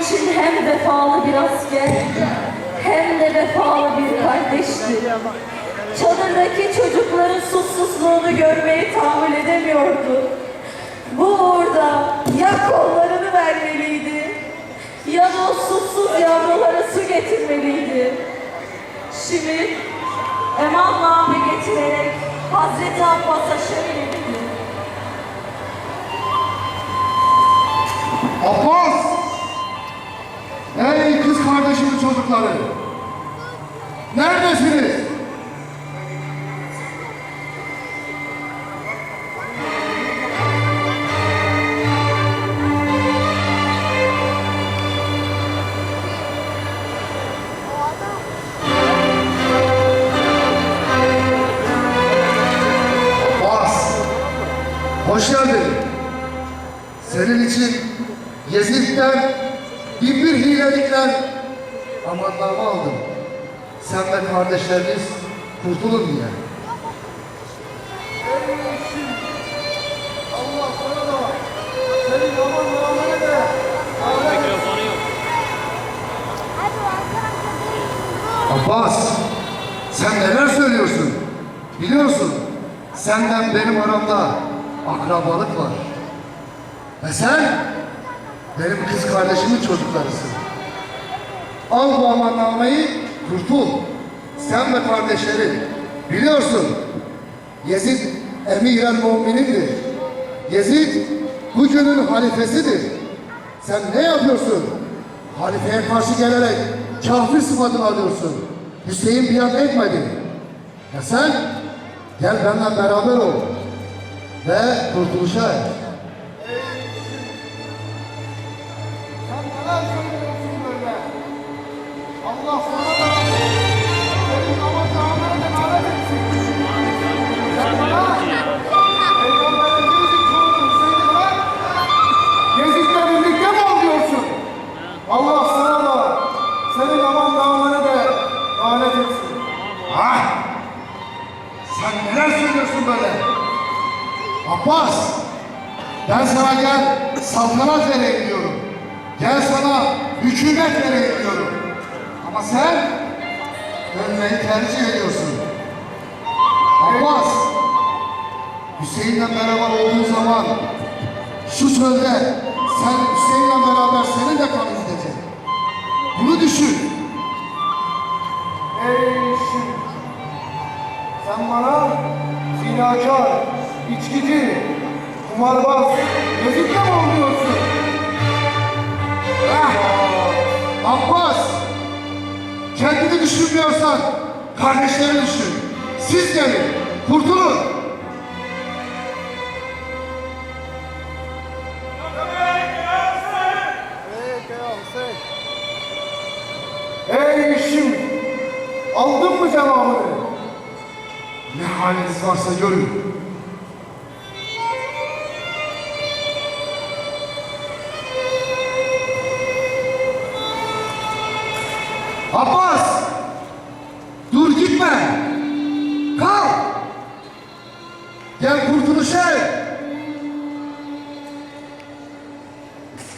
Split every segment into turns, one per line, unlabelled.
için hem vefalı bir asker hem de vefalı bir kardeşti. Çadırdaki çocukların susuzluğunu görmeyi tahammül edemiyordu. Bu uğurda ya kollarını vermeliydi ya da o susuz yavrulara su getirmeliydi. Şimdi eman namı getirerek Hazreti Abbas'a şöyle
çocukları! Neredesiniz? Hoş geldin. Senin için Yezid'den bin bir amanlarımı aldım. Sen ve kardeşleriniz kurtulun diye. Abbas, sen neler söylüyorsun? Biliyorsun, senden benim aramda akrabalık var. Ve sen benim kız kardeşimin çocuklarısın. Al bu amannameyi, kurtul. Sen ve kardeşleri. Biliyorsun, Yezid emir-el mu'minindir. Yezid bugünün halifesidir. Sen ne yapıyorsun? Halifeye karşı gelerek kafir sıfatını alıyorsun. Hüseyin biat etmedi. Ya sen gel benimle beraber ol. Ve kurtuluşa er. Sen neler söylüyorsun böyle? Abbas! Ben sana gel saltanat vereyim. Gel sana hükümet vereyim diyorum. Ama sen ölmeyi tercih ediyorsun. Abbas! Hüseyin'le beraber olduğun zaman şu çölde sen Hüseyin'le beraber senin de kanın gidecek. Bunu düşün.
Ey şimdi sen bana zinakar, içkici, kumarbaz, Yezid'le mi oluyorsun?
Ah! Abbas! Kendini düşünmüyorsan kardeşlerini düşün. Siz gelin, kurtulun.
Ey şimdi aldın mı cevabını?
Ne haliniz varsa görün.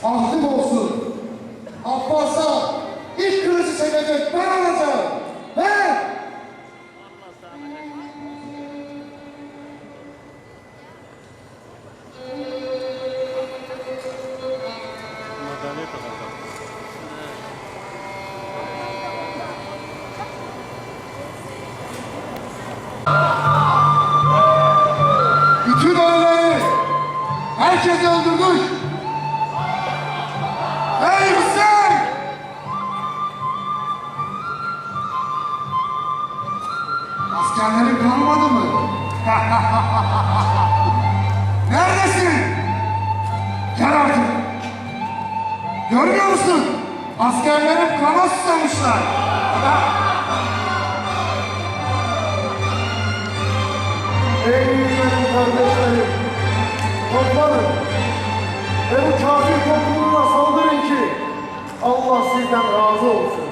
Ahdım olsun! Abbas'a ilk kılıcı çekecek ben olacağım! Ben! Bütün ölüleri herkesi öldürdük. Askerlerin kalmadı mı? Neredesin? Gel artık. Görmüyor musun? Askerlerim kana susamışlar.
Ey benim kardeşlerim, toplanın ve bu kafir topluluğuna saldırın ki Allah sizden razı olsun.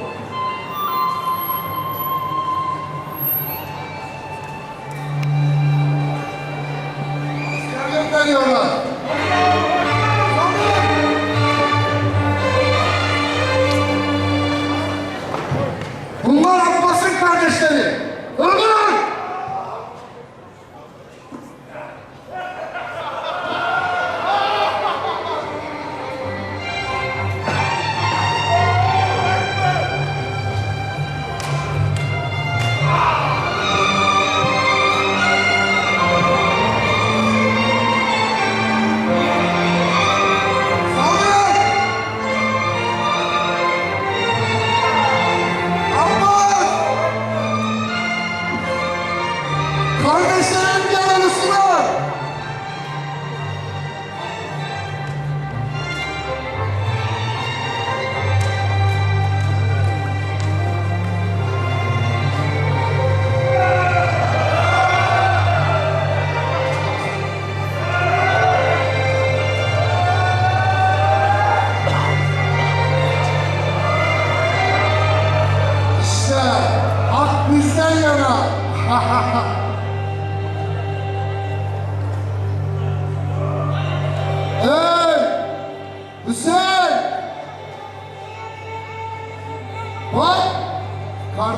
생각이 나나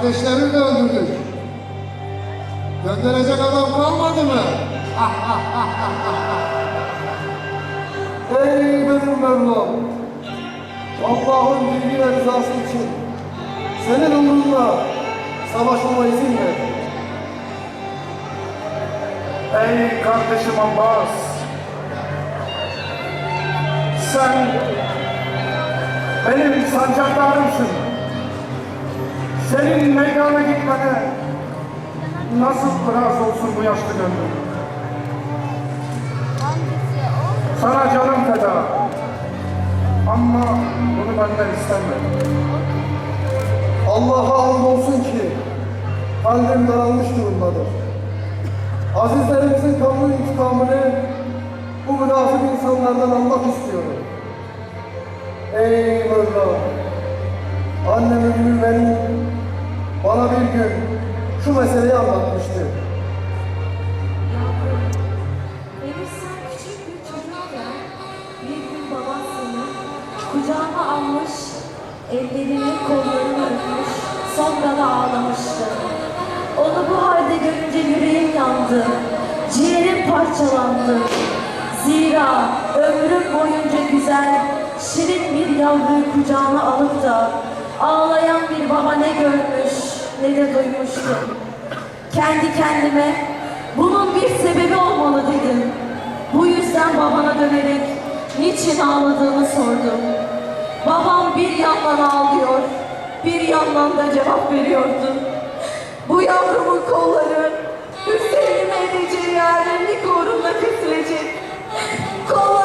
Kardeşlerini de öldürdük. Gönderecek adam kalmadı mı?
Ey benim Mevlam! Allah'ın bilgi ve rızası için senin umrunla savaşmama izin ver. Ey kardeşim Abbas! Sen benim sancaktarımsın. Senin meydana gitmene nasıl razı olsun bu yaşlı gönlüm? Sana canım feda. Ama bunu benden isteme. Allah'a hamdolsun ki kalbim daralmış durumdadır. Azizlerimizin kanlı intikamını bu münafık insanlardan almak istiyorum. Ey Mevla! Annemin Mülve'nin bana bir gün şu meseleyi anlatmıştı.
Sen küçük bir çocukken bir gün baban seni kucağına almış, ellerini kollarını öpmüş, sonra da ağlamıştı. Onu bu halde görünce yüreğim yandı, ciğerim parçalandı. Zira ömrüm boyunca güzel, şirin bir yavruyu kucağına alıp da ağlayan bir baba ne görmüş ne de duymuştu. Kendi kendime bunun bir sebebi olmalı dedim. Bu yüzden babana dönerek niçin ağladığını sordum. Babam bir yandan ağlıyor, bir yandan da cevap veriyordu. Bu yavrumun kolları Hüseyin'in edeceği yarenlik uğrunda kesilecek. Kollarını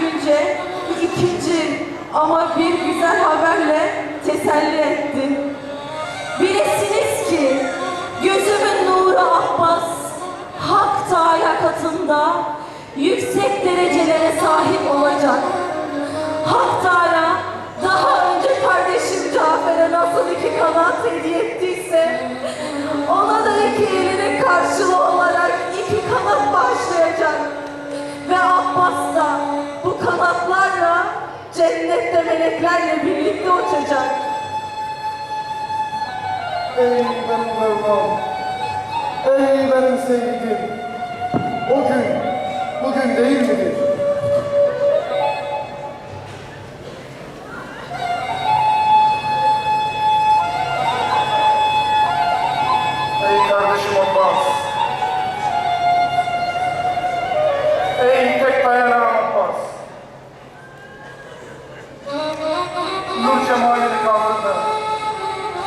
görünce ikinci ama bir güzel haberle teselli etti. Bilesiniz ki gözümün nuru Abbas hak Teala katında yüksek derecelere sahip olacak. Hak Teala daha önce kardeşim Cafer'e nasıl iki kanat hediye ettiyse ona da iki elinin karşılığı olarak iki kanat bağışlayacak. Ve Abbas da bu kanatlarla cennette meleklerle birlikte uçacak.
Ey benim Mevlam! Ey benim sevgilim! O gün, bugün değil midir?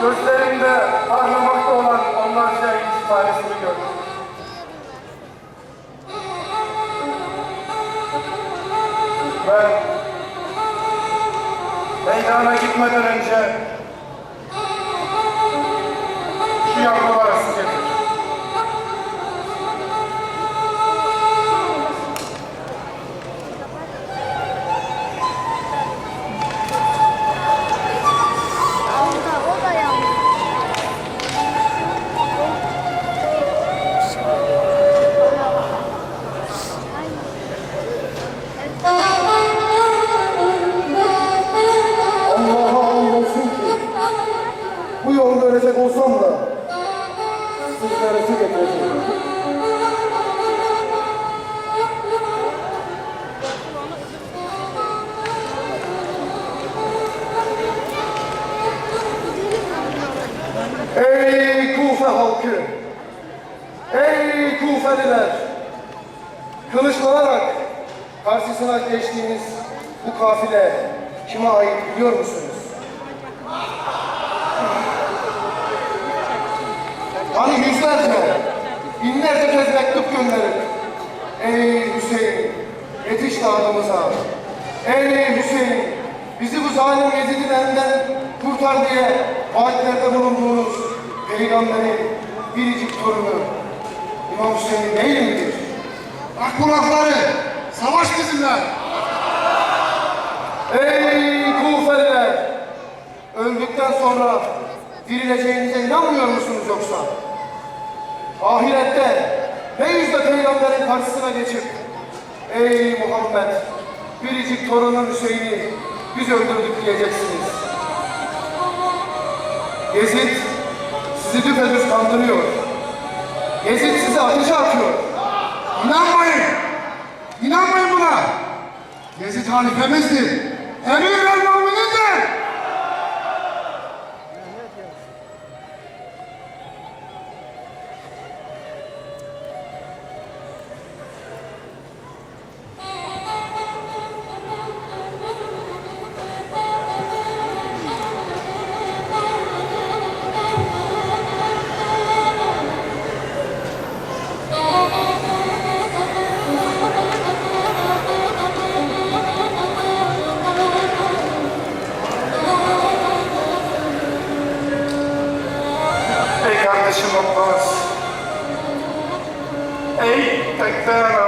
Gözlerinde parlamakta olan onlarca inci tanesini gördüm. Ben meydana gitmeden önce şu yavrulara yolda ölecek olsam da sizlere su getireceğim. Ey Kufe halkı! Ey Kufeliler! Kılıçlanarak karşısına geçtiğiniz bu kafile kime ait biliyor musunuz? Hani yüzlerce, binlerce kez mektup gönderip Ey Hüseyin, yetiş dağımıza. Ey Hüseyin, bizi bu zalim Yezid'in elinden kurtar diye vaatlerde bulunduğunuz Peygamberin biricik torunu İmam Hüseyin değil midir?
Bak kulakları. Savaş bizimle.
Ey kufeliler! Öldükten sonra dirileceğinize inanmıyor musunuz yoksa? Ahirette ne yüzle peygamberin karşısına geçip Ey Muhammed! Biricik torunun Hüseyin'i biz öldürdük diyeceksiniz. Yezid sizi düpedüz kandırıyor. Yezid sizi ateşe atıyor.
İnanmayın. İnanmayın buna. Yezid halifemizdir. Emir el
Ey